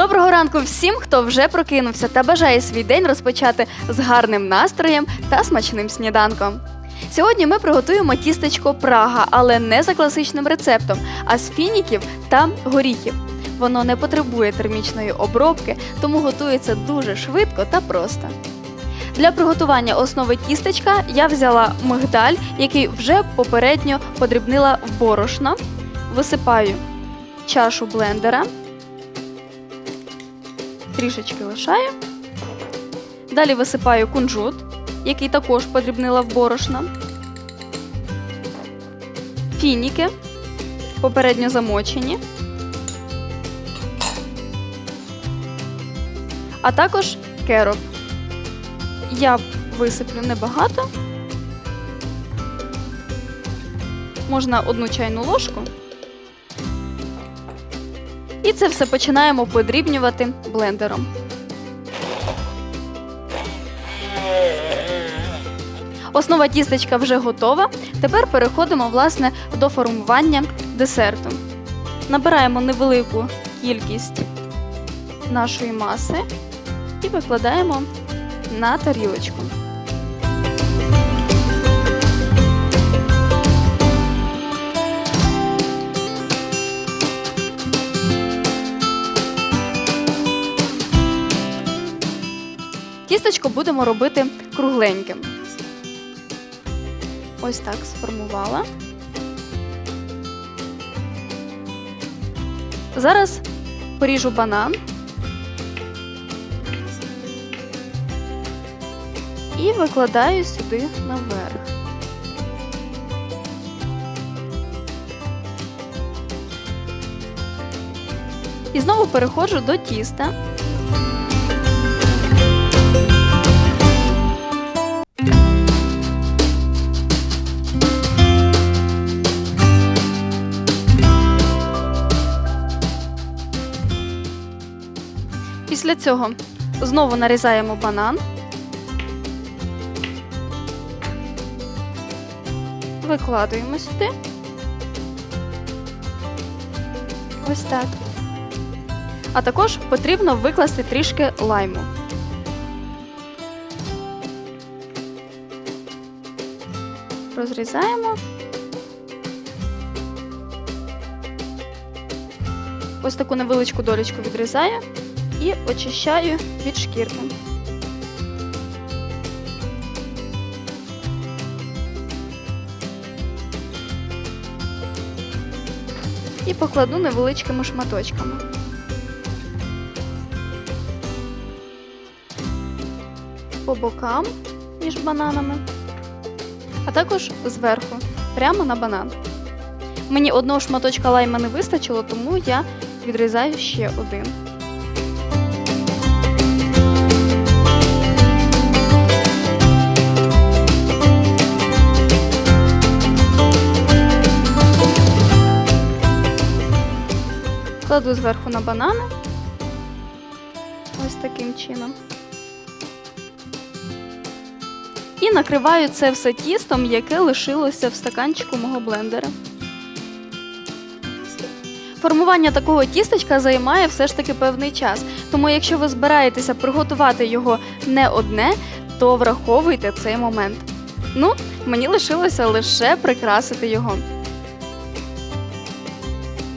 Доброго ранку всім, хто вже прокинувся та бажає свій день розпочати з гарним настроєм та смачним сніданком. Сьогодні ми приготуємо тістечко Прага, але не за класичним рецептом, а з фініків та горіхів. Воно не потребує термічної обробки, тому готується дуже швидко та просто. Для приготування основи тістечка я взяла мигдаль, який вже попередньо подрібнила в борошно. Висипаю чашу блендера, трішечки лишаю. Далі висипаю кунжут, який також подрібнила в борошно. Фініки, попередньо замочені. А також кероп. Я висиплю небагато. Можна одну чайну ложку. І це все починаємо подрібнювати блендером. Основа тістечка вже готова. Тепер переходимо власне до формування десерту. Набираємо невелику кількість нашої маси і викладаємо на тарілочку. Тістечко будемо робити кругленьким. Ось так сформувала. Зараз поріжу банан. І викладаю сюди наверх. І знову переходжу до тіста. Після цього знову нарізаємо банан. Викладуємо сюди. Ось так. А також потрібно викласти трішки лайму. Розрізаємо. Ось таку невеличку долічку відрізаю і очищаю від шкірки. І покладу невеличкими шматочками. По бокам між бананами, а також зверху, прямо на банан. Мені одного шматочка лайма не вистачило, тому я відрізаю ще один. Кладу зверху на банани. Ось таким чином. І накриваю це все тістом, яке лишилося в стаканчику мого блендера. Формування такого тістечка займає все ж таки певний час. Тому, якщо ви збираєтеся приготувати його не одне, то враховуйте цей момент. Ну, мені лишилося лише прикрасити його.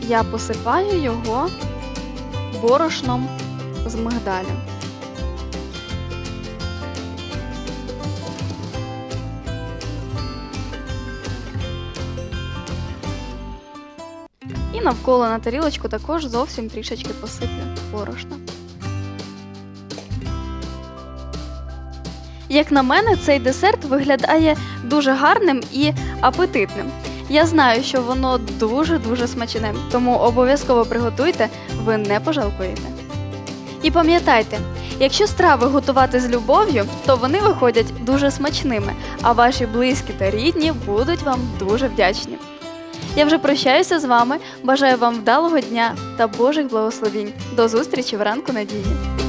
Я посипаю його борошном з мигдалю. І навколо на тарілочку також зовсім трішечки посиплю борошна. Як на мене, цей десерт виглядає дуже гарним і апетитним. Я знаю, що воно дуже-дуже смачне, тому обов'язково приготуйте, ви не пожалкуєте. І пам'ятайте, якщо страви готувати з любов'ю, то вони виходять дуже смачними, а ваші близькі та рідні будуть вам дуже вдячні. Я вже прощаюся з вами, бажаю вам вдалого дня та Божих благословінь. До зустрічі в ранку надії!